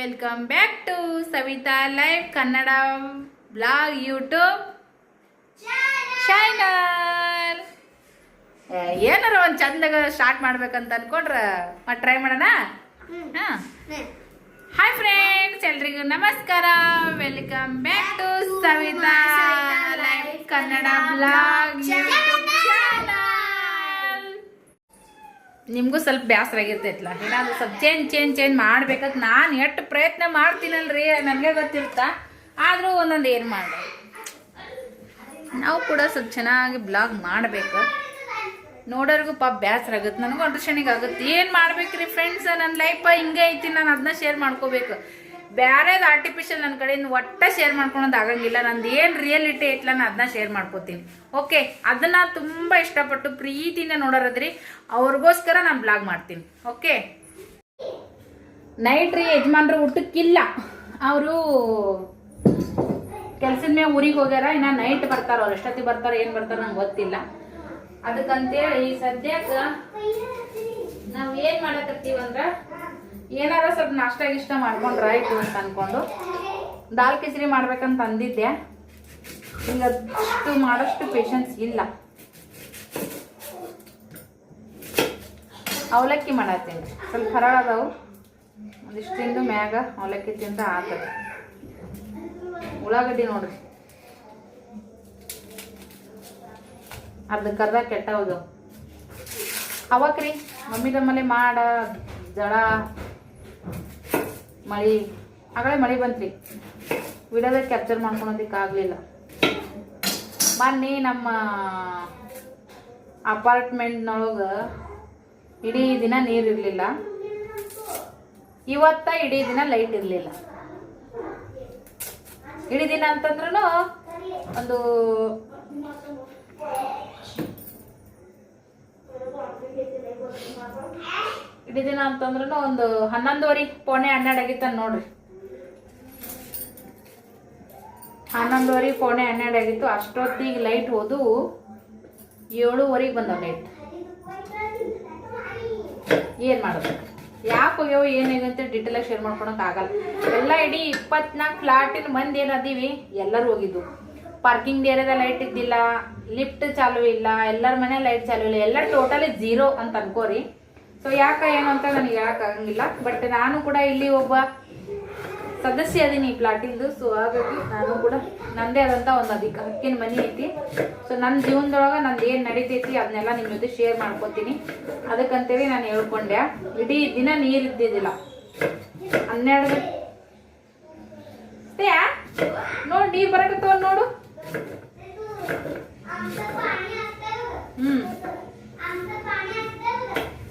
Welcome back to Savitha live Kannada blog YouTube channel ಏನಾರ ಒಂದು ಚಂದಾಗ start ಮಾಡ್ಬೇಕಂತ ಅನ್ಕೊಂಡ್ರ ಮತ್ತೆ ಟ್ರೈ ಮಾಡೋಣ? ಹಾಯ್ ಫ್ರೆಂಡ್ಸ್ ಎಲ್ರಿಗೂ ನಮಸ್ಕಾರ. Welcome back to Savitha live Kannada blog YouTube channel ನಿಮಗೂ ಸ್ವಲ್ಪ ಬೇಸರ ಆಗಿರ್ತೈತಲ್ಲ ಏನಾದರೂ ಸ್ವಲ್ಪ ಚೇಂಜ್ ಚೇಂಜ್ ಚೇಂಜ್ ಮಾಡ್ಬೇಕಂತ ನಾನು ಎಷ್ಟು ಪ್ರಯತ್ನ ಮಾಡ್ತೀನಲ್ರಿ ನನಗೆ ಗೊತ್ತಿರುತ್ತಾ? ಆದರೂ ಒಂದೊಂದು ಏನು ಮಾಡಿ ನಾವು ಕೂಡ ಸ್ವಲ್ಪ ಚೆನ್ನಾಗಿ ಬ್ಲಾಗ್ ಮಾಡಬೇಕು. ನೋಡೋರಿಗೂ ಪಾಪ ಬೇಸರ ಆಗುತ್ತೆ. ನನಗೂ ಅಂಡರ್ಸ್ಟ್ಯಾಂಡಿಂಗ್ ಆಗುತ್ತೆ. ಏನು ಮಾಡ್ಬೇಕ್ರಿ ಫ್ರೆಂಡ್ಸ್ ನನ್ನ ಲೈಫ ಹಿಂಗೆ ಐತಿ. ನಾನು ಅದನ್ನ ಶೇರ್ ಮಾಡ್ಕೋಬೇಕು. ಬ್ಯಾರೇದು ಆರ್ಟಿಫಿಷಿಯಲ್ ನನ್ನ ಕಡೆಯಿಂದ ಒಟ್ಟ ಶೇರ್ ಮಾಡ್ಕೊಳೋದು ಆಗಂಗಿಲ್ಲ. ನಂದು ಏನು ರಿಯಾಲಿಟಿ ಐತ್ಲ ನಾನು ಅದನ್ನ ಶೇರ್ ಮಾಡ್ಕೋತೀನಿ. ಓಕೆ ಅದನ್ನ ತುಂಬ ಇಷ್ಟಪಟ್ಟು ಪ್ರೀತಿಯಿಂದ ನೋಡೋರದ್ರಿ. ಅವ್ರಿಗೋಸ್ಕರ ನಾನು ಬ್ಲಾಗ್ ಮಾಡ್ತೀನಿ. ಓಕೆ ನೈಟ್ ರೀ ಯಜಮಾನ್ರು ಊಟಕ್ಕಿಲ್ಲ. ಅವರು ಕೆಲ್ಸದ ಮೇಲೆ ಊರಿಗೆ ಹೋಗ್ಯಾರ. ಇನ್ನು ನೈಟ್ ಬರ್ತಾರ ಅವ್ರು ಎಷ್ಟೊತ್ತಿಗೆ ಬರ್ತಾರ, ಏನು ಬರ್ತಾರ ನಂಗೆ ಗೊತ್ತಿಲ್ಲ. ಅದಕ್ಕಂತೇಳಿ ಸದ್ಯಕ್ಕೆ ನಾವು ಏನು ಮಾಡಕತ್ತೀವಂದ್ರ ಏನಾರ ಸ್ವಲ್ಪ ನಾಷ್ಟ ಇಷ್ಟ ಮಾಡ್ಕೊಂಡ್ರ ಆಯ್ತು ಅಂತ ಅನ್ಕೊಂಡು ದಾಲ್ ಕಿಚಡಿ ಮಾಡ್ಬೇಕಂತ ಅಂದಿದ್ದೆ ಈಗ ಅಷ್ಟು ಮಾಡೋಷ್ಟು ಪೇಷನ್ಸ್ ಇಲ್ಲ. ಅವಲಕ್ಕಿ ಮಾಡತ್ತೀನಿ. ಸ್ವಲ್ಪ ಹರಳ ಅದಾವು ಒಂದಿಷ್ಟು ತಿಂದು ಮ್ಯಾಗ ಅವಲಕ್ಕಿ ತಿಂದ ಆತದ. ಉಳ್ಳಾಗಡ್ಡಿ ನೋಡ್ರಿ. ಅರ್ಧ ಕರ್ದ ಕೆಟ್ಟ ಹೌದು ಅವಕ್ರಿ ಮಮ್ಮಿ ತಮ್ಮಲ್ಲಿ ಮಾಡ, ಜಳ. ಮಳಿ, ಆಗಲೇ ಮಳಿ ಬಂತ್ರಿ. ವಿಡಿಯೋದಾಗ ಕ್ಯಾಪ್ಚರ್ ಮಾಡ್ಕೊಳೋದಕ್ಕೆ ಆಗಲಿಲ್ಲ. ಮೊನ್ನೆ ನಮ್ಮ ಅಪಾರ್ಟ್ಮೆಂಟ್ನೊಳಗೆ ಇಡೀ ದಿನ ನೀರು ಇರಲಿಲ್ಲ. ಇವತ್ತ ಇಡೀ ದಿನ ಲೈಟ್ ಇರಲಿಲ್ಲ. ಇಡೀ ದಿನ ಅಂತಂದ್ರೂ ಒಂದು ಇಡೀ ದಿನ ಅಂತಂದ್ರೂ ಒಂದು ಹನ್ನೊಂದುವರೆ ಪೋಣೆ ಹನ್ನೆರಡು ಆಗಿತ್ತ ನೋಡ್ರಿ. ಹನ್ನೊಂದುವರೆ ಪೋಣೆ ಹನ್ನೆರಡು ಆಗಿತ್ತು. ಅಷ್ಟೊತ್ತಿಗೆ ಲೈಟ್ ಹೋದು ಏಳುವರೆಗೆ ಬಂದ ಲೈಟ್ ಏನ್ ಮಾಡೋದು? ಯಾಕೆ ಅಂತ ಡೀಟೇಲ್ ಆಗಿ ಶೇರ್ ಮಾಡ್ಕೊಳಕ್ ಆಗಲ್ಲ. ಎಲ್ಲ ಇಡೀ ಇಪ್ಪತ್ನಾಲ್ಕು ಫ್ಲಾಟಿನ ಮಂದಿ ಏನದೀವಿ ಎಲ್ಲರೂ ಹೋಗಿದ್ದು. ಪಾರ್ಕಿಂಗ್ ಏರಿಯಾದ ಲೈಟ್ ಇದ್ದಿಲ್ಲ ಲಿಫ್ಟ್ ಚಾಲು ಇಲ್ಲ, ಎಲ್ಲರ ಮನೆ ಲೈಟ್ ಚಾಲು ಇಲ್ಲ. ಎಲ್ಲ ಟೋಟಲಿ ಜೀರೋ ಅಂತ ಅನ್ಕೋರಿ. ಸೊ ಯಾಕ ಏನು ಅಂತ ನನಗೆ ಆಗಂಗಿಲ್ಲ. ಬಟ್ ನಾನು ಕೂಡ ಇಲ್ಲಿ ಒಬ್ಬ ಸದಸ್ಯ ಅದೀನಿ ಈ ಪ್ಲಾಟಿಂದು. ಸೊ ಹಾಗಾಗಿ ನಾನು ಕೂಡ ನಂದೇ ಆದಂತ ಒಂದು ಅಧಿಕ ಹಕ್ಕಿನ ಮನೆ ಐತಿ. ಸೊ ನನ್ನ ಜೀವನದೊಳಗೆ ನಂದು ಏನು ನಡೀತೈತಿ ಅದನ್ನೆಲ್ಲ ನಿಮ್ಮ ಜೊತೆ ಶೇರ್ ಮಾಡ್ಕೊತೀನಿ. ಅದಕ್ಕಂತೇಳಿ ನಾನು ಹೇಳ್ಕೊಂಡೆ. ಇಡೀ ದಿನ ನೀರು ಇದ್ದಿದ್ದಿಲ್ಲ. ಹನ್ನೆರಡು ನೋಡಿ, ನೀರು ಬರಕತ್ತವ ನೋಡು. ಹ್ಮ್.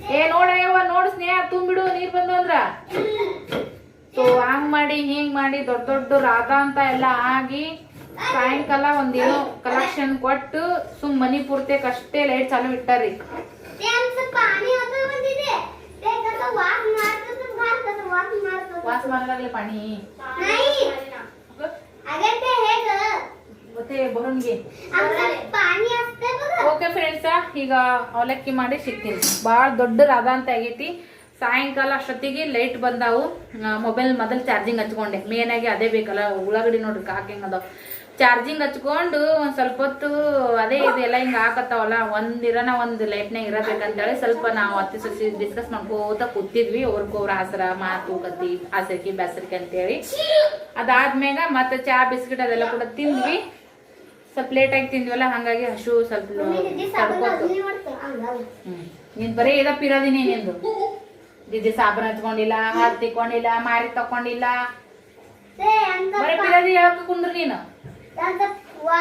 ಏ ನೋಡಯ್ಯವ ನೋಡು ಸ್ನೇಹ ತುಂಬಿಡು ನೀರ್ ಬಂದು ಅಂದ್ರ. ಸೊ ಹಂಗ್ ಮಾಡಿ ಹಿಂಗ್ ಮಾಡಿ ದೊಡ್ಡ ದೊಡ್ಡ ರಾಧ ಅಂತ ಎಲ್ಲ ಆಗಿ ಸಾಯಂಕಾಲ ಒಂದೇನೋ ಕಲೆಕ್ಷನ್ ಕೊಟ್ಟು ಸುಮ್ ಮನಿ ಪೂರ್ತಿಯಕ್ ಅಷ್ಟೇ ಲೈಟ್ ಚಾಲು ಇಟ್ಟಾರಿ ವಾಸ ಮಾಡಲಾಗ್ಲಿ ಪಾಣಿ. ಮತ್ತೆ ಬರೋನ್ಗೆ ಓಕೆ ಫ್ರೆಂಡ್ಸ ಈಗ ಅವಲಕ್ಕಿ ಮಾಡಿ ಸಿಗ್ತೀನಿ. ಭಾಳ ದೊಡ್ಡ ರಾಧ ಅಂತ ಆಗೈತಿ. ಸಾಯಂಕಾಲ ಅಷ್ಟೊತ್ತಿಗೆ ಲೈಟ್ ಬಂದಾವು. ಮೊಬೈಲ್ ಮೊದಲು ಚಾರ್ಜಿಂಗ್ ಹಚ್ಕೊಂಡೆ. ಮೇನ್ ಆಗಿ ಅದೇ ಬೇಕಲ್ಲ, ಉಳ್ಳಾಗಡ್ಡಿ ನೋಡ್ರಿ ಕಾಕಿಂಗ್ ಅದಾವ. ಚಾರ್ಜಿಂಗ್ ಹಚ್ಕೊಂಡು ಒಂದ್ ಸ್ವಲ್ಪ ಹೊತ್ತು ಅದೇ ಇದೆಲ್ಲ ಹಿಂಗೆ ಹಾಕತ್ತಾವಲ್ಲ, ಒಂದ್ ಇರನ ಒಂದ್ ಲೈಟ್ನಾಗ ಇರಬೇಕಂತೇಳಿ ಸ್ವಲ್ಪ ನಾವು ಅತ್ತಿ ಸಸಿ ಡಿಸ್ಕಸ್ ಮಾಡ್ಕೋತ ಕೂತಿದ್ವಿ. ಅವ್ರಿಗೊಬ್ರ ಆಸರ, ಮಾತು ಕತ್ತಿ ಆಸರಿಕೆ ಬ್ಯಾಸರಿಕೆ ಅಂತೇಳಿ. ಅದಾದ್ಮೇಲೆ ಮತ್ತೆ ಚಾ, ಬಿಸ್ಕಿಟ್ ಅದೆಲ್ಲ ಕೂಡ ತಿಂದ್ವಿ. ಸ್ವಲ್ಪ ಲೇಟ್ ಆಗಿ ತಿಂದ್ವಲ್ಲ ಹಂಗಾಗಿ ಹಸು ಸ್ವಲ್ಪ ನೀನ್ ಬರೀ ಇದಪ್ಪ ಇರೋದಿನಿ ನಿಂದು. ದಿದ್ದಿ ಸಾಬೂನ್ ಹಚ್ಕೊಂಡಿಲ್ಲ ಹಾಲು ತಿಕ್ಕೊಂಡಿಲ್ಲ ಮಾರಿ ತಕೊಂಡಿಲ್ಲ ಬರೀ ಪಿರಾದಿ ಹೇಳಕ್ ಕುಂದ್ರ ನೀನು.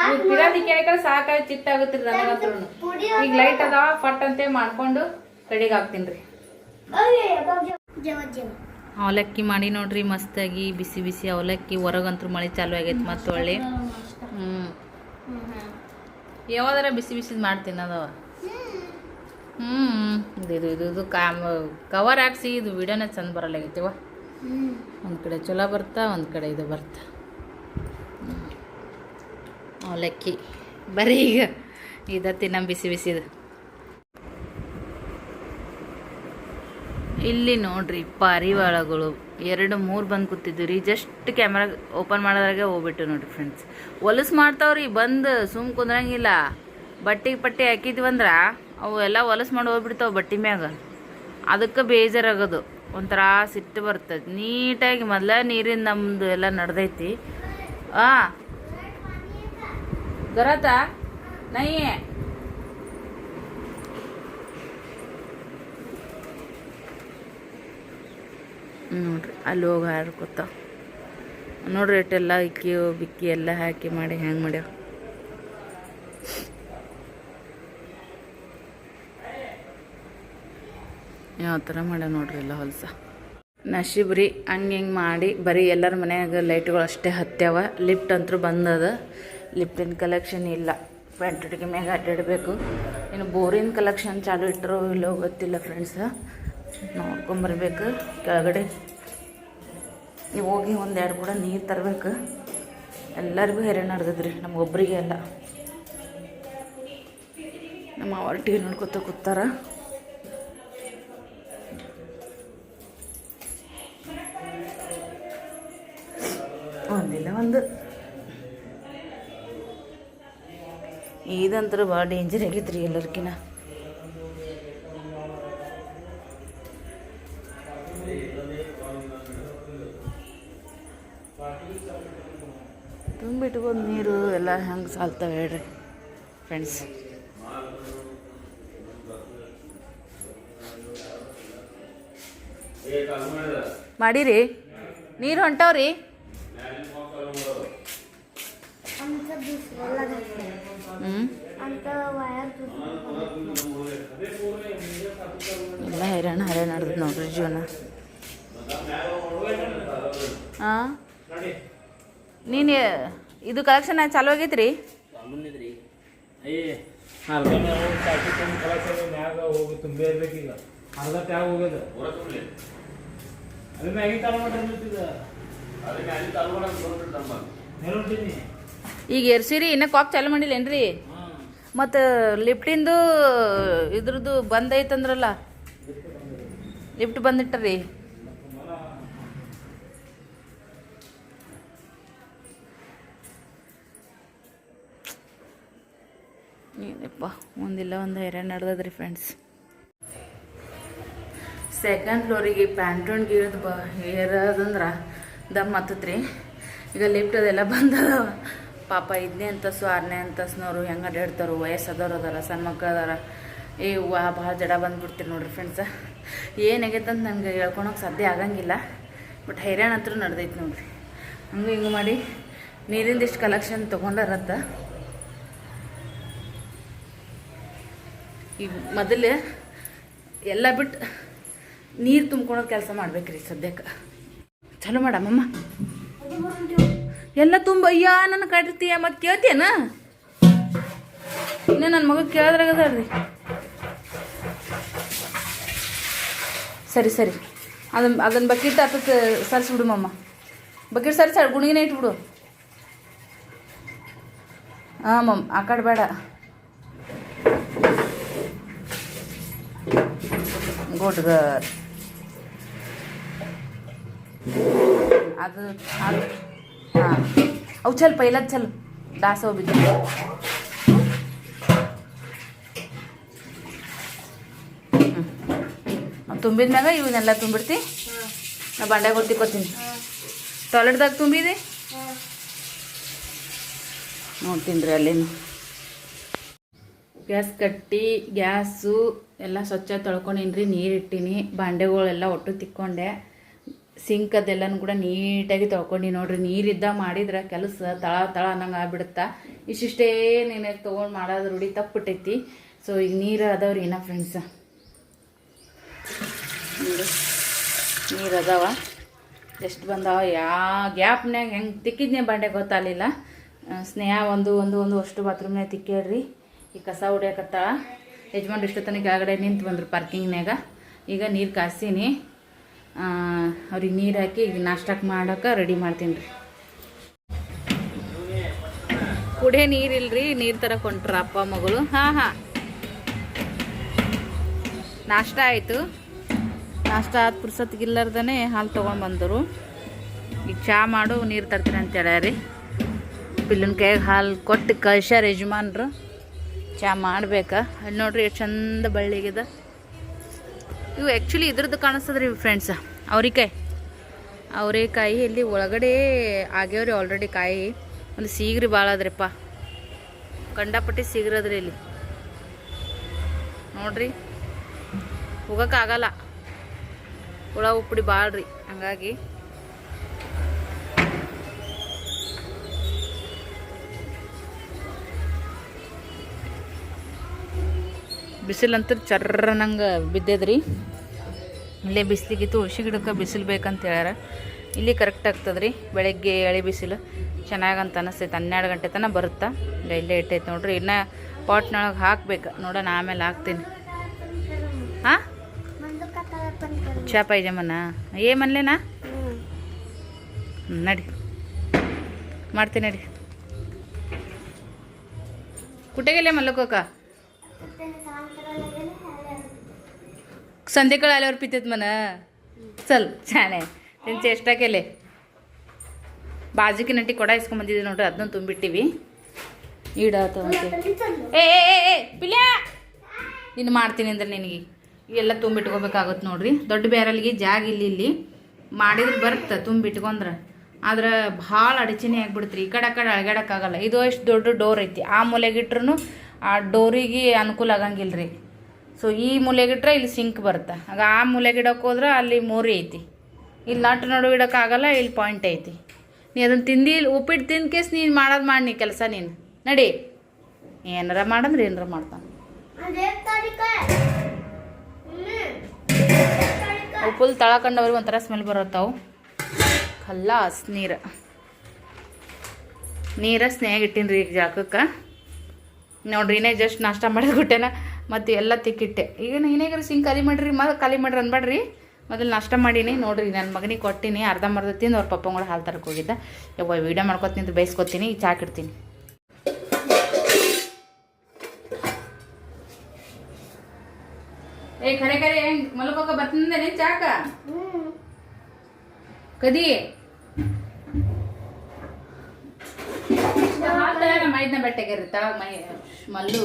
ಇವ್ ಪಿರಾದಿ ಕೇಳಿಕಡೆ ಸಾಕಾಗಿ ಚಿತ್ತಾಗುತ್ತೆ ನನಗಂತ್ರು ಈಗ ಲೈಟ್ ಅದಾವ ಫಟ್ ಅಂತ ಮಾಡ್ಕೊಂಡು ರೆಡಿಗೆ ಹಾಕ್ತೀನಿ ಅವಲಕ್ಕಿ ಮಾಡಿ ನೋಡ್ರಿ ಮಸ್ತಾಗಿ ಬಿಸಿ ಬಿಸಿ ಅವಲಕ್ಕಿ ಹೊರಗಂತೂ ಮಳೆ ಚಾಲು ಆಗೈತೆ ಮತ್ತೆ ಒಳ್ಳೆ ಹ್ಞೂ ಯಾವ್ದಾರ ಬಿಸಿ ಬಿಸಿ ಮಾಡ್ತೀನಿ ಅದವ ಹ್ಞೂ ಇದು ಇದು ಇದು ಕವರ್ ಹಾಕ್ಸಿ, ಇದು ವಿಡಿಯೋನೇ ಚಂದ ಬರಲಾಗೈತಿವ ಒಂದು ಕಡೆ ಚಲೋ ಬರ್ತಾ, ಒಂದು ಕಡೆ ಇದು ಬರ್ತಾ. ಅವಲಕ್ಕಿ. ಬರೀ ಈಗ ಇದ ತಿನ್ನ ಬಿಸಿ ಬಿಸಿದು. ಇಲ್ಲಿ ನೋಡ್ರಿ ಪಾರಿವಾಳಗಳು. ಎರಡು ಮೂರು ಬಂದು ಕೂತಿದ್ದು ರೀ ಜಸ್ಟ್ ಕ್ಯಾಮ್ರಾ ಓಪನ್ ಮಾಡೋದ್ರಾಗೆ ಹೋಗ್ಬಿಟ್ಟು ನೋಡಿರಿ ಫ್ರೆಂಡ್ಸ್ ಹೊಲಸು ಮಾಡ್ತಾವ್ರಿ, ಬಂದು ಸುಮ್ ಕುಂದ್ರಂಗಿಲ್ಲ. ಬಟ್ಟೆಗೆ ಪಟ್ಟಿ ಹಾಕಿದ್ವಂದ್ರೆ ಅವು ಎಲ್ಲ ಹೊಲಸು ಮಾಡಿ ಹೋಗ್ಬಿಡ್ತಾವೆ ಬಟ್ಟೆ ಮ್ಯಾಗ. ಅದಕ್ಕೆ ಬೇಜಾರಾಗೋದು. ಒಂಥರ ಸಿಟ್ಟು ಬರ್ತದೆ. ನೀಟಾಗಿ ಮೊದಲ ನೀರಿನ ನಮ್ಮದು ಎಲ್ಲ ನಡೆದೈತಿ. ಆ, ಗರತ, ನಯ್ಯೇ. ನೋಡ್ರಿ, ಅಲ್ಲಿ ಹೋಗಿ ಹಾಡ್ಕೊತ ನೋಡ್ರಿ ಇಟ್ಟೆಲ್ಲ ಇಕ್ಕಿ ಬಿಕ್ಕಿ ಎಲ್ಲ ಹಾಕಿ ಮಾಡಿ ಹೆಂಗೆ ಮಾಡ್ಯಾವ ಯಾವ ಥರ ಮಾಡ್ಯಾವ ನೋಡ್ರಿ ಎಲ್ಲ ಹೊಲಸ. ನಶೀಬ್ರಿ ಹಂಗೆ ಹಿಂಗೆ ಮಾಡಿ ಬರೀ ಎಲ್ಲರ ಮನ್ಯಾಗ ಲೈಟ್ಗಳು ಅಷ್ಟೇ ಹತ್ಯಾವ. ಲಿಫ್ಟ್ ಅಂತೂ ಬಂದದ. ಲಿಫ್ಟಿನ ಕಲೆಕ್ಷನ್ ಇಲ್ಲ. ಪೆಂಟಡಿಗೆ ಮ್ಯಾಗ ಅಡ್ಡಾಡಬೇಕು ಇನ್ನು ಬೋರಿನ ಕಲೆಕ್ಷನ್ ಚಾಲು ಇಟ್ಟರೋ ಇಲ್ಲೋ ಗೊತ್ತಿಲ್ಲ ಫ್ರೆಂಡ್ಸ್ ನೋಡ್ಕೊಂಬರ್ಬೇಕು. ಕೆಳಗಡೆ ನೀವು ಹೋಗಿ ಒಂದೆರಡು ಕೂಡ ನೀರು ತರಬೇಕು. ಎಲ್ಲರಿಗೂ ಹೈರಾಣ ನಡೆದದ್ರಿ ನಮಗೊಬ್ಬರಿಗೆ ಅಲ್ಲ. ನಮ್ಮ ಅವ್ರ ಟಿ ನೋಡ್ಕೊತ ಕೂತಾರ. ಒಂದಿಲ್ಲ ಒಂದು. ಇದಂತರೂ ಭಾಳ ಡೇಂಜರ್ ಆಗೈತ್ರಿ ಎಲ್ಲರ್ಕಿನ ತುಂಬಿಟ್ಕೊಂಡು ನೀರು? ಎಲ್ಲ ಹೆಂಗೆ ಸಾಲ್ತಾವೆ ಹೇಳ್ರಿ ಫ್ರೆಂಡ್ಸ್ ಮಾಡಿರಿ? ನೀರು ಹೊಂಟವ್ರಿ? ಎಲ್ಲ ಹೈರಾಣ ಹೈರಾಣ ನೋಡ್ರಿ ಜೀವನ. ಹಾಂ ನೀನು ಇದು ಕಲೆಕ್ಷನ್ ಚಾಲು ಮಾಡಿರ್ಬೇಕಿದ ನೆನೊಂಟಿನಿ ಈಗ ಎರ್ಸಿರಿ ಇನ್ನ ಕಾಕ್ ಚಾಲು ಮಾಡಿಲ್ಲ ಏನ್ರಿ ಮತ್ತು ಲಿಫ್ಟಿಂದು ಇದ್ರದ್ದು ಬಂದ್ ಐತಂದ್ರಲ್ಲ? ಲಿಫ್ಟ್ ಬಂದಿಟ್ಟರಿ. ಏನಪ್ಪ ಒಂದಿಲ್ಲ, ಒಂದು ಹೈರಾಣ ನಡೆದದ್ರಿ ಫ್ರೆಂಡ್ಸ್ ಸೆಕೆಂಡ್ ಫ್ಲೋರಿಗೆ ಪ್ಯಾಂಟೂನ್ ಗೀರದು ಬ ಏರದಂದ್ರೆ ದಮ್ ಹತ್ತತ್ರಿ. ಈಗ ಲಿಫ್ಟ್ ಅದೆಲ್ಲ ಬಂದದ. ಪಾಪ ಐದನೇ ಅಂತಸ್ತು ಆರನೇ ಅಂತಸ್ನವರು ಹೆಂಗೆ ಅಡ್ಡಾಡ್ತಾರೋ ವಯಸ್ಸಾದವ್ರು ಅದಾರ, ಸಣ್ಣ ಮಕ್ಕಳು ಅದಾರ. ಏ, ವಾ, ಭಾಳ ಜಡ ಬಂದ್ಬಿಡ್ತೀರಿ ನೋಡ್ರಿ ಫ್ರೆಂಡ್ಸ ಏನಾಗೈತೆ ಅಂತ ನನಗೆ ಹೇಳ್ಕೊಳಕ್ಕೆ ಸಾಧ್ಯ ಆಗಂಗಿಲ್ಲ. ಬಟ್ ಹೈರಾಣ ಹತ್ರ ನಡೆದೈತೆ ನೋಡ್ರಿ. ಹಂಗೆ ಹಿಂಗೆ ಮಾಡಿ ನೀರಿಂದಿಷ್ಟು ಕಲೆಕ್ಷನ್ ತೊಗೊಂಡಾರತ್ತ. ಈಗ ಮೊದಲು ಎಲ್ಲ ಬಿಟ್ಟು ನೀರು ತುಂಬ್ಕೊಳೋದು ಕೆಲಸ ಮಾಡ್ಬೇಕ್ರಿ ಸದ್ಯಕ್ಕೆ. ಚಲೋ ಮಾಡಮ್ಮಮ್ಮ. ಎಲ್ಲ ತುಂಬ, ಅಯ್ಯ, ನನ್ನ ಕಟ್ಟಿರ್ತೀಯ ಮತ್ತೆ ಕೇಳ್ತೀಯನ? ಇನ್ನು ನನ್ನ ಮಗ ಕೇಳಿದ್ರಾಗದ್ರಿ ಸರಿ ಸರಿ. ಅದನ್ನ ಅದನ್ನ ಬಕೆಟ್ ಹತ್ತಕ್ಕೆ ಸರ್ಸ್ಬಿಡು ಮಮ್ಮ ಬಕೆಟ್ ಸರ್ಸಿ ಗುಣಿಗಿನ ಇಟ್ಬಿಡು. ಹಾಂ ಮಮ್ಮ ಆ ಕಡೆ ಬೇಡ. Good girl. ಅದು ಅದು ಹಾಂ. ಅವು ಚಲ್ ಪೈಲದ್ ಚಲ್. ದಾಸ ಹೋಗಿದ್ದು ನಾವು ತುಂಬಿದ ಮ್ಯಾಗ ಇವನ್ನೆಲ್ಲ ತುಂಬಿಡ್ತಿ? ನಾ ಬಂಡೆ ಗೊತ್ತಿಕ್ಕೋತೀನಿ ಟಾಯ್ಲೆಟ್ದಾಗ ತುಂಬಿದೆ? ನೋಡ್ತೀನಿ ರೀ ಅಲ್ಲೇನು. ಗ್ಯಾಸ್ ಕಟ್ಟಿ, ಗ್ಯಾಸು ಎಲ್ಲ ಸ್ವಚ್ಛ ತೊಳ್ಕೊಂಡಿನ್ರಿ ನೀರು ಇಟ್ಟೀನಿ ಬಾಂಡೆಗಳೆಲ್ಲ ಒಟ್ಟು ತಿಕ್ಕೊಂಡೆ. ಸಿಂಕ್ ಅದೆಲ್ಲನೂ ಕೂಡ ನೀಟಾಗಿ ತೊಳ್ಕೊಂಡು ನೋಡ್ರಿ. ನೀರಿದ್ದ ಮಾಡಿದ್ರೆ ಕೆಲಸ ತಳ ತಳ ಅನ್ನಂಗೆ ಆಗ್ಬಿಡುತ್ತಾ. ಇಷ್ಟಿಷ್ಟೇ ನೀನು ತೊಗೊಂಡು ಮಾಡೋದು ರೂಢಿ ತಪ್ಪಿಟ್ಟೈತಿ. ಸೊ ಈಗ ನೀರು ಅದಾವ್ರಿ ಏನ ಫ್ರೆಂಡ್ಸ ನೀರು ಅದಾವ. ಎಷ್ಟು ಬಂದಾವ? ಯಾ ಗ್ಯಾಪ್ನಾಗ ಹೆಂಗೆ ತಿಕ್ಕಿದ್ನೇ ಬಾಂಡೆ ಗೊತ್ತಾಗಲಿಲ್ಲ. ಸ್ನೇಹ ಒಂದು ಒಂದು ಒಂದು ಅಷ್ಟು ಬಾತ್ರೂಮ್ನಾಗ ತಿಕ್ಕೇಳ್ರಿ. ಈ ಕಸ ಹೊಡ್ಯಾಕತ್ತಾಳ ಯಜಮಾನ್ ಇಷ್ಟು ತನಕ ಕೆಳಗಡೆ ನಿಂತು ಬಂದರು ಪಾರ್ಕಿಂಗ್ನಾಗ ಈಗ ನೀರು ಕಾಸೀನಿ ಅವ್ರಿಗೆ ನೀರು ಹಾಕಿ ಈಗ ನಾಷ್ಟಕ್ಕೆ ಮಾಡೋಕೆ ರೆಡಿ ಮಾಡ್ತೀನಿ ರೀ. ಕುಡಿಯೋ ನೀರಿಲ್ರಿ ನೀರು ತರಕ್ಕೆ ಹೊಂಟ್ರ ಅಪ್ಪ, ಮಗಳು. ಹಾಂ ಹಾಂ. ನಾಷ್ಟ ಆಯಿತು. ನಾಷ್ಟ ಆದ ಪುರ್ಸತ್ಗಿಲ್ಲರ್ದೇ ಹಾಲು ತೊಗೊಂಡ್ಬಂದರು ಈಗ ಚಹಾ ಮಾಡು, ನೀರು ತರ್ತೀನಿ ಅಂತ ಹೇಳ್ಯಾರಿ ಪಿಲ್ಲನ ಕೈಗೆ ಹಾಲು ಕೊಟ್ಟು ಕಳ್ಸ್ಯಾರ ಯಜಮಾನ್ರು. ಚಹಾ ಮಾಡ್ಬೇಕಾ. ಅಲ್ಲಿ ನೋಡ್ರಿ ಎಷ್ಟು ಚಂದ ಬಳ್ಳಿಗಿದೆ. ಇವು ಆ್ಯಕ್ಚುಲಿ ಇದ್ರದ್ದು ಕಾಣಿಸ್ತದ್ರಿ ಫ್ರೆಂಡ್ಸ್ ಅವ್ರಿಕಾಯಿ. ಅವರೆಕಾಯಿ ಇಲ್ಲಿ ಒಳಗಡೆ ಆಗ್ಯಾವ್ರಿ ಆಲ್ರೆಡಿ ಕಾಯಿ. ಒಂದು ಸೀಗ್ರಿ ಭಾಳ ಅದ್ರಿಪ್ಪ. ಕಂಡಪಟ್ಟಿ ಸೀಗ್ರದ್ರಿ ಇಲ್ಲಿ. ನೋಡ್ರಿ. ಹೋಗೋಕ್ಕಾಗಲ್ಲ ಹುಳ ಉಪ್ಪುಡಿ ಭಾಳ ರೀ ಹಂಗಾಗಿ ಬಿಸಿಲಂತೂ ಚರ್ರನಂಗೆ ಬಿದ್ದದ್ರಿ. ಇಲ್ಲೇ ಬಿಸಿಲಿಗಿತ್ತು ತುಳಸಿ ಗಿಡಕ್ಕೆ ಬಿಸಿಲು ಬೇಕಂತ ಹೇಳ್ಯಾರ. ಇಲ್ಲಿ ಕರೆಕ್ಟ್ ಆಗ್ತದ್ರಿ. ಬೆಳಗ್ಗೆ ಎಳೆ ಬಿಸಿಲು. ಚೆನ್ನಾಗಂತ ಅನ್ನಿಸ್ತೈತೆ ಹನ್ನೆರಡು ಗಂಟೆ ತನಕ ಬರುತ್ತಾ? ಈಗ ಇಲ್ಲೇ ಇಟ್ಟೈತೆ ನೋಡ್ರಿ. ಇನ್ನು ಪಾಟ್ನೊಳಗೆ ಹಾಕ್ಬೇಕು. ನೋಡೋಣ, ಆಮೇಲೆ ಹಾಕ್ತೀನಿ. ಹಾಂ ಚಾಪ ಇದೆಮ್ಮನ ಏ ಮನ್ಲೇನಾ? ನಡಿ. ಮಾಡ್ತೀನಿ, ನಡಿ. ಕುಟೆಗೆಲ್ಲ ಮಲ್ಲಕ್ಕ संध्याकाळी आल्यावर पितेत म्हणा चल छान आहे त्यांनी चेष्टा केले ಬಾಜುಕಿ ನಟಿ ಕೊಡ ಇಸ್ಕೊಂಡ್ ಬಂದಿದ್ದೀವಿ ನೋಡ್ರಿ ಅದನ್ನ ತುಂಬಿಟ್ಟಿವಿ ಈಡಾತ कधी चाललो ಏ ಏ ಏ ಏ ಪಿಲ್ಯಾ ನೀನು ಮಾಡ್ತೀನಿ ಅಂದ್ರೆ ನಿನಗೆ ಇವೆಲ್ಲ ತುಂಬಿಟ್ಕೋಬೇಕಾಗತ್ತೆ ನೋಡ್ರಿ ದೊಡ್ಡ ಬ್ಯಾರಲ್ಗೆ ಜಾಗ ಇಲ್ಲಿ ಇಲ್ಲಿ ಮಾಡಿದ್ರೆ ಬರುತ್ತೆ ತುಂಬಿಟ್ಕೊಂಡ್ರೆ ಆದ್ರೆ ಭಾಳ ಅಡಚಣೆ ಆಗ್ಬಿಡ್ತ್ರಿ ಈ ಕಡೆ ಆ ಕಡೆ ಅಳಗಾಡಕ್ಕಾಗಲ್ಲ ಇದು ಎಷ್ಟು ದೊಡ್ಡ ಡೋರ್ ಐತಿ ಆ ಮೂಲೆಗಿಟ್ರು ಆ ಡೋರಿಗೆ ಅನುಕೂಲ ಆಗಂಗಿಲ್ಲ ರೀ ಸೊ ಈ ಮೂಲೆಗಿಟ್ರೆ ಇಲ್ಲಿ ಸಿಂಕ್ ಬರುತ್ತೆ. ಆಗ ಆ ಮೂಲೆಗಿಡಕ್ಕೆ ಹೋದ್ರೆ ಅಲ್ಲಿ ಮೋರಿ ಐತಿ. ಇಲ್ಲಿ ನಾಟು ನಡು ಇಡೋಕ್ಕಾಗಲ್ಲ ಇಲ್ಲಿ ಪಾಯಿಂಟ್ ಐತಿ. ನೀ ಅದನ್ನು ತಿಂದು, ಉಪ್ಪಿಟ್ಟು ತಿಂದ ಕೇಸ್ ನೀನು ಮಾಡೋದು ಮಾಡಿ ನೀ ಕೆಲಸ ನೀನು. ನಡಿ. ಏನಾರ ಮಾಡಂದ್ರೆ ಏನಾರ ಮಾಡ್ತಾನೆ. ಉಪ್ಪುಲ್ ತಳಕಂಡವ್ರಿಗೆ ಒಂಥರ ಸ್ಮೆಲ್ ಬರುತ್ತಾವು. ಕಲ್ಲಾಸ್ ನೀರು. ನೀರ ಸ್ನೇಹ ಇಟ್ಟಿನ್ರಿ ಈಗ ಜಾಕಕ್ಕೆ ನೋಡ್ರಿ, ಇನ್ನೇ ಜಸ್ಟ್ ನಾಷ್ಟ ಮಾಡಿದ ಮತ್ತು ಎಲ್ಲ ತಿಕ್ಕಿಟ್ಟೆ. ಈಗ ಏನೇಗ್ರಿ ಸಿಂಗ್ ಖಾಲಿ ಮಾಡ್ರಿ, ಮ ಖಾಲಿ ಮಾಡ್ರಿ ಅನ್ಬೇಡ್ರಿ. ಮೊದಲು ನಾಷ್ಟ ಮಾಡೀನಿ, ನೋಡ್ರಿ ನನ್ನ ಮಗನಿಗೆ ಕೊಟ್ಟಿನಿ ಅರ್ಧಂಬರ್ಧ ತಿಂದು ಅವ್ರ ಪಪ್ಪಂಗಳು ಹಾಲು ತರಕ್ಕೆ ಹೋಗಿದ್ದ. ಯಾವ ವೀಡಿಯೋ ಮಾಡ್ಕೊತೀನಿ ಬೇಯಿಸ್ಕೊತೀನಿ ಚಾಕ್ ಇಡ್ತೀನಿ ಏ, ಖರೆ ಖರೆ ಹೆಂಗ್ ಮಲಪಕ್ಕ ಬರ್ತಂದ ನೀನ್ ಚಾಕ? ಕದಿ. ನಮ್ಮ ಐದನೇ ಬೆಟ್ಟೆಗೆ ಇರುತ್ತಾ ಮೈ ಮಲ್ಲು.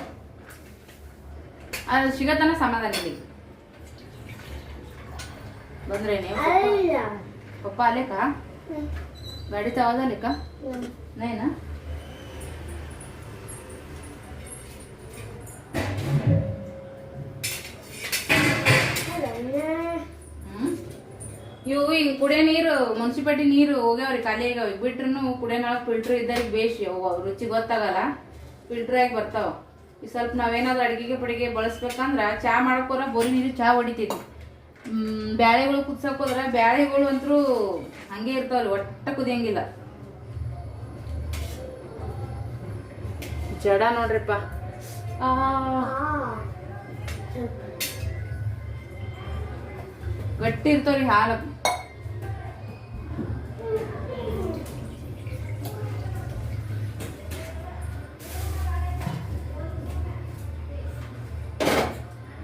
ಅದು ಸಿಗತನ ಸಮಾಧಾನ ಇಲ್ಲಿ ಬಂದ್ರೆ ಪಪ್ಪ ಅಲ್ಲೇಕ ಗಾಡಿ ತಗೋದಲ್ಲಿಕ ನೈನಾ ಇವು ಹಿಂಗೆ ಕುಡಿಯೋ ನೀರು ಮುನ್ಸಿಪಾಲ್ಟಿ ನೀರು ಹೋಗ್ಯಾವ್ರಿ ಖಾಲಿ ಆಗ್ಯಾವ ಈಗ ಬಿಟ್ರು ಕುಡಿಯೋ ನಾಳೆ ಫಿಲ್ಟ್ರ್ ಇದ್ದವ್ರಿಗೆ ಬೇಷ್ ಅವು ರುಚಿ ಗೊತ್ತಾಗಲ್ಲ ಫಿಲ್ಟ್ರ್ ಆಗಿ ಬರ್ತಾವ ಈ ಸ್ವಲ್ಪ ನಾವೇನಾದ್ರೂ ಅಡಿಗೆಗೆ ಪಡಿಗೆ ಬಳಸ್ಬೇಕಂದ್ರೆ ಚಾ ಮಾಡಕ್ಕೋರ ಬೋರಿ ನೀರು ಚಾ ಹೊಡಿತೈತಿ. ಹ್ಮ್ ಬ್ಯಾಳೆಗಳು ಕುದ್ಸಕ್ ಹೋದ್ರ ಬ್ಯಾಳೆಗಳು ಅಂತೂ ಹಂಗೆ ಇರ್ತಾವಲ್ಲ ಒಟ್ಟ ಕುದಿಯಂಗಿಲ್ಲ. ಜಡ ನೋಡ್ರಿಪ್ಪ. ಗಟ್ಟಿ ಇರ್ತಾವ್ರಿ ಹಾಲು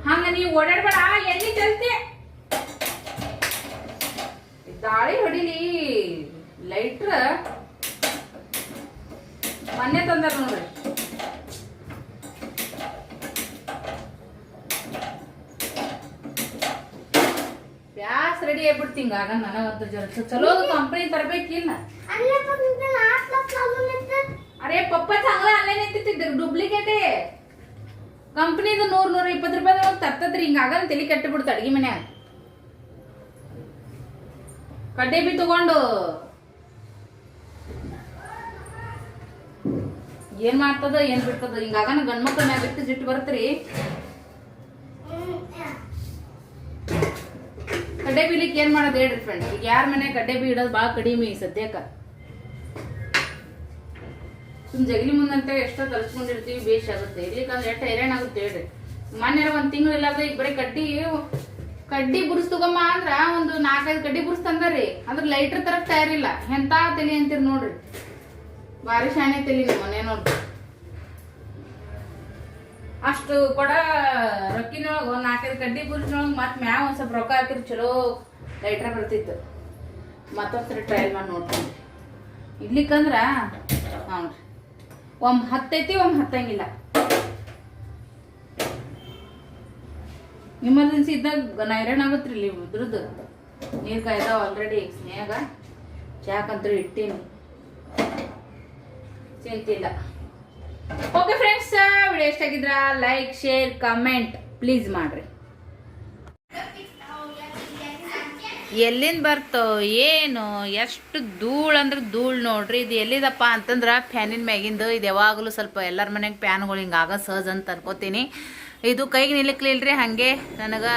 ಹಂಗ ನೀವು ಓಡಾಡ್ಬೇಡ ಎಲ್ಲಿ ಚಲ್ತೆ ದಾಳಿ ಹೊಡಿಲಿ ಲೈಟ್ರ ಮೊನ್ನೆ ತಂದಾರ ನೋಡ್ರಿ ಫ್ರೀಗೆ ಬಿಡ್ತೀನಿ ಆಗ ನನಗಂತ ಜರ ಚಲೋ ಕಂಪನಿ ತರಬೇಕಿಲ್ಲ ಅರೆ ಪಪ್ಪ ಚಾಂಗಲ ಅಲ್ಲೇ ನಿಂತಿತ್ತು ಡೂಪ್ಲಿಕೇಟೇ ಕಂಪ್ನಿದು ನೂರ್ ನೂರ ಇಪ್ಪತ್ತು ರೂಪಾಯಿ ಒಂದು ತರ್ತದ್ರಿ ಹಿಂಗಾಗಲ್ಲ ತಲೆ ಕಟ್ಟಿ ಬಿಡ್ತು ಅಡ್ಗಿ ಮನ್ಯಾಗ. ಕಡ್ಡೆ ಬಿ ತಗೊಂಡು. ಏನ್ ಮಾಡ್ತದ ಏನ್ ಬಿಡ್ತದ ಹಿಂಗಾಗನ ಗಂಡ್ಮಕ್ಳ ಮ್ಯಾಗ ಬಿಟ್ಟು ಜಿಟ್ಟು ಬರ್ತ್ರಿ. ಕಡ್ಡೆ ಬೀಲಿಕ್ಕೆ ಏನ್ ಮಾಡೋದು ಹೇಳ್ರಿ ಫ್ರೆಂಡ್ ಈಗ ಯಾರ ಮನೆ ಕಡ್ಡೆ ಬೀ ಇಡೋದು ಭಾಳ ಕಡಿಮೆ ಸದ್ಯಕ್ಕ. ಸುಮ್ ಜಗಲಿ ಮುಂದಂತೆ ಎಷ್ಟೋ ತಲಸ್ಕೊಂಡಿರ್ತೀವಿ, ಬೇಷ್ ಆಗುತ್ತೆ. ಇರ್ಲಿಕ್ಕಂದ್ರೆ ಎಷ್ಟು ಹೈರಾಣ ಆಗುತ್ತೆ ಹೇಳ್ರಿ. ಮೊನ್ನೆ ಒಂದ್ ತಿಂಗಳು ಇಲ್ಲಾದ್ರೆ ಈಗ ಬರೀ ಕಡ್ಡಿ ಕಡ್ಡಿ ಬುರ್ಸ್ ತಗೊಂಬ ಅಂದ್ರ ಒಂದು ನಾಲ್ಕೈದು ಕಡ್ಡಿ ಬುರ್ಸ್ ತಂದಾರಿ. ಅದ್ರ ಲೈಟರ್ ತರಕ್ ತಯಾರಿಲ್ಲ. ಎಂತ ತಲಿ ಅಂತೀರಿ ನೋಡ್ರಿ. ಬಾರಿ ಶಾಣೆ ತಲಿ ನಮ್ಮ ಮನೆ ನೋಡ್ರಿ. ಅಷ್ಟು ಕೂಡ ರೊಕ್ಕಿನೊಳಗೆ ಒಂದ್ ನಾಲ್ಕೈದು ಕಡ್ಡಿ ಬುರ್ಜಿನೊಳಗೆ ಮತ್ತೆ ಮ್ಯಾಗ ಒಂದು ಸ್ವಲ್ಪ ರೊಕ್ಕ ಹಾಕಿದ್ರೆ ಚಲೋ ಲೈಟ್ರ ಬರ್ತಿತ್ತು. ಮತ್ತೊಂದ್ಸರಿ ಟ್ರಯಲ್ ಮಾಡಿ ನೋಡ್ತೀನಿ. ಇಡ್ಲಿಕ್ಕಂದ್ರ ರೀ ಒಮ್ಮೆ ಹತ್ತೈತಿ, ಒಮ್ಮೆ ಹತ್ತಂಗಿಲ್ಲ. ಎಮರ್ಜೆನ್ಸಿ ಇದ್ದಾಗ ನೈರಾಣ ರೀ ಇಲ್ಲಿ ಉದ್ರದ್ದು ನೀರು ಕಾಯ್ದಾವ ಆಲ್ರೆಡಿ ಸ್ನೇಹಾಗ. ಚಾಕಂತೂ ಇಟ್ಟೀನಿ. ಚಿಂತಿಲ್ಲ. ಓಕೆ ಫ್ರೆಂಡ್ಸ್ ವಿಡಿಯೋ ಇಷ್ಟ ಆಗಿದ್ರ ಲೈಕ್ ಶೇರ್ ಕಮೆಂಟ್ ಪ್ಲೀಸ್ ಮಾಡ್ರಿ. ಎಲ್ಲಿಂದ ಬರ್ತೋ? ಏನು? ಎಷ್ಟು ಧೂಳು ಅಂದ್ರೆ ಧೂಳು ನೋಡ್ರಿ. ಇದು ಎಲ್ಲಿದಪ್ಪ ಅಂತಂದ್ರೆ ಫ್ಯಾನಿನ ಮ್ಯಾಗಿಂದು ಇದು ಯಾವಾಗಲೂ ಸ್ವಲ್ಪ ಎಲ್ಲರ ಮನೆಗೆ ಫ್ಯಾನ್ಗಳು ಹಿಂಗೆ ಆಗ ಸಹಜ ಅಂತ ಅನ್ಕೋತೀನಿ. ಇದು ಕೈಗೆ ನಿಲ್ಲಕ್ಲಿಲ್ರಿ, ಹಾಗೆ ನನಗೆ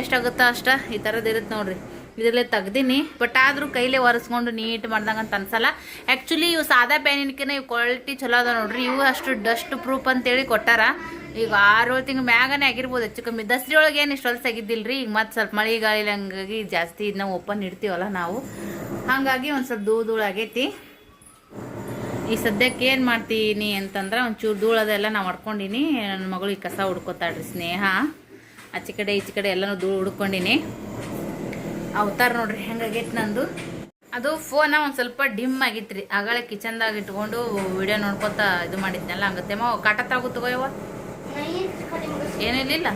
ಎಷ್ಟಾಗುತ್ತೋ ಅಷ್ಟ? ಈ ಥರದ್ದು ಇರುತ್ತೆ ನೋಡ್ರಿ. ಇದರಲ್ಲೇ ತೆಗ್ದೀನಿ ಬಟ್ ಆದರೂ ಕೈಲೇ ಒರೆಸ್ಕೊಂಡು ನೀಟ್ ಮಾಡ್ದಂಗೆ ಅಂತ ಅನ್ಸಲ್ಲ. ಆ್ಯಕ್ಚುಲಿ ಇವು ಸಾದಾ ಪ್ಯಾನಿನ್ಕಿನ ಇವು ಕ್ವಾಲಿಟಿ ಚಲೋ ಅದ ನೋಡ್ರಿ. ಇವು ಅಷ್ಟು ಡಸ್ಟ್ ಪ್ರೂಫ್ ಅಂತೇಳಿ ಕೊಟ್ಟಾರ. ಈಗ ಆರು ತಿಂಗಳು ಮ್ಯಾಗನೇ ಆಗಿರ್ಬೋದು ಹೆಚ್ಚು ಕಮ್ಮಿ. ದಸರಿ ಒಳಗೆ ಏನು ಇಷ್ಟೊಲ್ ತೆಗಿದ್ದಿಲ್ರಿ? ಈಗ ಮತ್ತೆ ಸ್ವಲ್ಪ ಮಳೆ ಗಾಳಿ ಹಂಗಾಗಿ ಜಾಸ್ತಿ ಇದನ್ನ ಓಪನ್ ಇಡ್ತೀವಲ್ಲ ನಾವು. ಹಾಗಾಗಿ ಒಂದು ಸ್ವಲ್ಪ ಧೂಳು ಧೂಳು ಆಗೈತಿ. ಈ ಸದ್ಯಕ್ಕೆ ಏನು ಮಾಡ್ತೀನಿ ಅಂತಂದ್ರೆ ಒಂಚೂರು ಧೂಳು ಅದೆಲ್ಲ ನಾವು ಹೊಡ್ಕೊಂಡಿನಿ ನನ್ನ ಮಗಳು ಈ ಕಸ ಹುಡ್ಕೋತಾಳ್ರಿ ಸ್ನೇಹ. ಆಚೆ ಕಡೆ, ಈಚೆ ಕಡೆ ಎಲ್ಲನೂ ಧೂಳು ಹುಡ್ಕೊಂಡಿನಿ ಅವತಾರ ನೋಡ್ರಿ, ಹೆಂಗಾಗೈತೆ ನಂದು. ಅದು ಫೋನ ಒಂದ್ ಸ್ವಲ್ಪ ಡಿಮ್ ಆಗಿತ್ರಿ ಆಗಳೆ ಕಿಚನ್ ಕಿಚನ್ದಾಗ ಇಟ್ಕೊಂಡು ವಿಡಿಯೋ ನೋಡ್ಕೊತ ಇದು ಮಾಡಿದ್ನಲ್ಲ ಕಾಟ ತಾಗು ತಗೋಯವ ಏನಿಲ್ಲ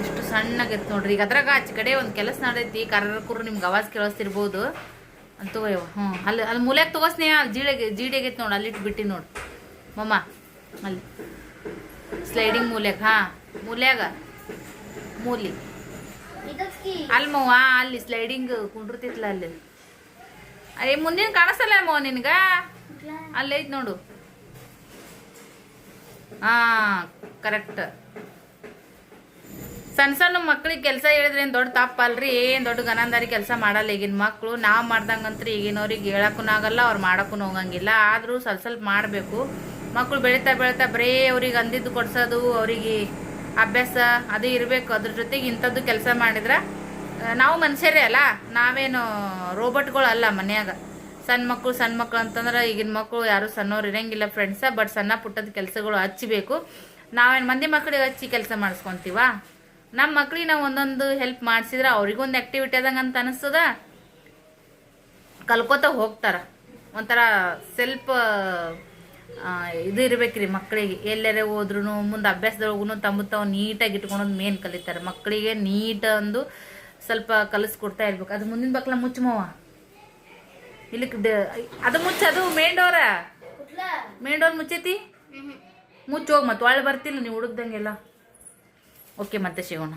ಎಷ್ಟು ಸಣ್ಣಗಿತ್ತು ನೋಡ್ರಿ. ಈಗ ಅದ್ರಾಗ ಆಚೆ ಕಡೆ ಒಂದ್ ಕೆಲಸ ನಡೈತಿ ಕರ್ರಕೂರು ನಿಮ್ಗೆ ಅವಾಜ್ ಕೇಳಿಸ್ತಿರ್ಬೋದು. ಅಂತ ತಗೋಯವ ಹ್ಞೂ ಅಲ್ಲಿ ಅಲ್ಲಿ ಮೂಲೆಗೆ ತಗೋಸ್ನೇ ಅಲ್ಲಿ ಜೀಡೆಗೆ ಜೀಡೆಗೈತೆ ನೋಡಿ ಅಲ್ಲಿಟ್ಟು ಬಿಟ್ಟಿ ನೋಡಿ. ಮಮ್ಮ, ಅಲ್ಲಿ. ಸ್ಲೈಡಿಂಗ್ ಮೂಲೆಗೆ ಹಾಂ? ಮೂಲ್ಯಾಗ ಮೂಲಿ. ಅಲ್ಮವ್ವ ಅಲ್ಲಿ ಸ್ಲೈಡಿಂಗ್ ಕುಂಡಿರ್ತಿತ್ತಲ್ಲ ಅಲ್ಲಿ. ಅಯ್ಯ ಮುಂದಿನ ಕಾಣಿಸಲ್ಲ ಅಮ್ಮ ನಿನ್ಗ? ಅಲ್ಲೈತ್ ನೋಡು. ಹಾ ಕರೆಕ್ಟ್ ಸಣ್ಣ ಸಣ್ಣ ಮಕ್ಳಿಗೆ ಕೆಲಸ ಹೇಳಿದ್ರೆ ಏನು ದೊಡ್ಡ ತಪ್ಪಲ್ರಿ? ಏನು ದೊಡ್ಡ ಗನಂದಾರಿ ಕೆಲಸ ಮಾಡಲ್ಲ ಈಗಿನ ಮಕ್ಕಳು ನಾವು ಮಾಡ್ದಂಗಂತ್ರಿ ಈಗಿನವ್ರಿಗೆ ಹೇಳಕ್ಕೂ ಆಗಲ್ಲ ಅವ್ರು ಮಾಡೋಕ್ಕೂ ಹೋಗಂಗಿಲ್ಲ. ಆದರೂ ಸ್ವಲ್ಪ ಸ್ವಲ್ಪ ಮಾಡಬೇಕು. ಮಕ್ಕಳು ಬೆಳೀತಾ ಬೆಳೀತಾ ಬರೀ ಅವ್ರಿಗೆ ಅಂದಿದ್ದು ಕೊಡ್ಸೋದು, ಅವರಿಗೆ ಅಭ್ಯಾಸ ಅದು ಇರಬೇಕು. ಅದ್ರ ಜೊತೆಗೆ ಇಂಥದ್ದು ಕೆಲಸ ಮಾಡಿದ್ರೆ ನಾವು ಮನುಷ್ಯರೇ ಅಲ್ಲ, ನಾವೇನು ರೋಬೋಟ್ಗಳು ಅಲ್ಲ ಮನ್ಯಾಗ. ಸಣ್ಣ ಮಕ್ಕಳು ಸಣ್ಣ ಮಕ್ಕಳು ಅಂತಂದ್ರೆ ಈಗಿನ ಮಕ್ಕಳು ಯಾರು ಸಣ್ಣವ್ರು ಇರೋಂಗಿಲ್ಲ ಫ್ರೆಂಡ್ಸ ಬಟ್ ಸಣ್ಣ ಪುಟ್ಟದ ಕೆಲಸಗಳು ಹಚ್ಚಬೇಕು ನಾವೇನು ಮಂದಿ ಮಕ್ಕಳಿಗೆ ಹಚ್ಚಿ ಕೆಲಸ ಮಾಡಿಸ್ಕೊತೀವ? ನಮ್ಮ ಮಕ್ಳಿಗೆ ನಾವು ಒಂದೊಂದು ಹೆಲ್ಪ್ ಮಾಡಿಸಿದ್ರೆ ಅವ್ರಿಗೊಂದು ಆ್ಯಕ್ಟಿವಿಟಿ ಆದಂಗೆ ಅಂತ ಅನಿಸ್ತದ? ಕಲ್ಕೋತ ಹೋಗ್ತಾರ. ಒಂಥರ ಸೆಲ್ಫ್ ಇದು ಇರ್ಬೇಕ್ರಿ ಮಕ್ಕಳಿಗೆ ಎಲ್ಲರೇ ಹೋದ್ರು ಮುಂದೆ ಅಭ್ಯಾಸದೊಳಗೂ ತಮ್ಮ ತಾವು ನೀಟಾಗಿ ಇಟ್ಕೊಳೋದು ಮೇನ್ ಕಲಿತಾರೆ. ಮಕ್ಕಳಿಗೆ ನೀಟ ಅಂದು ಸ್ವಲ್ಪ ಕಲಿಸ್ಕೊಡ್ತಾ ಇರ್ಬೇಕು. ಅದು ಮುಂದಿನ ಬಕ್ಲ ಮುಚ್ಚಮವ ಇಲ್ಲಿಕ್ಕೆ ಅದು ಮುಚ್ಚ ಅದು ಮೇಂಡೋರ ಮೇಂಡೋರ್ ಮುಚ್ಚೈತಿ? ಮುಚ್ಚೋಗಿ ಮತ್ತೆ ಒಳ್ಳೆ ಬರ್ತಿಲ್ಲ ನೀವು ಹುಡುಗ್ದಂಗೆಲ್ಲ ಓಕೆ ಮತ್ತೆ ಸಿಗೋಣ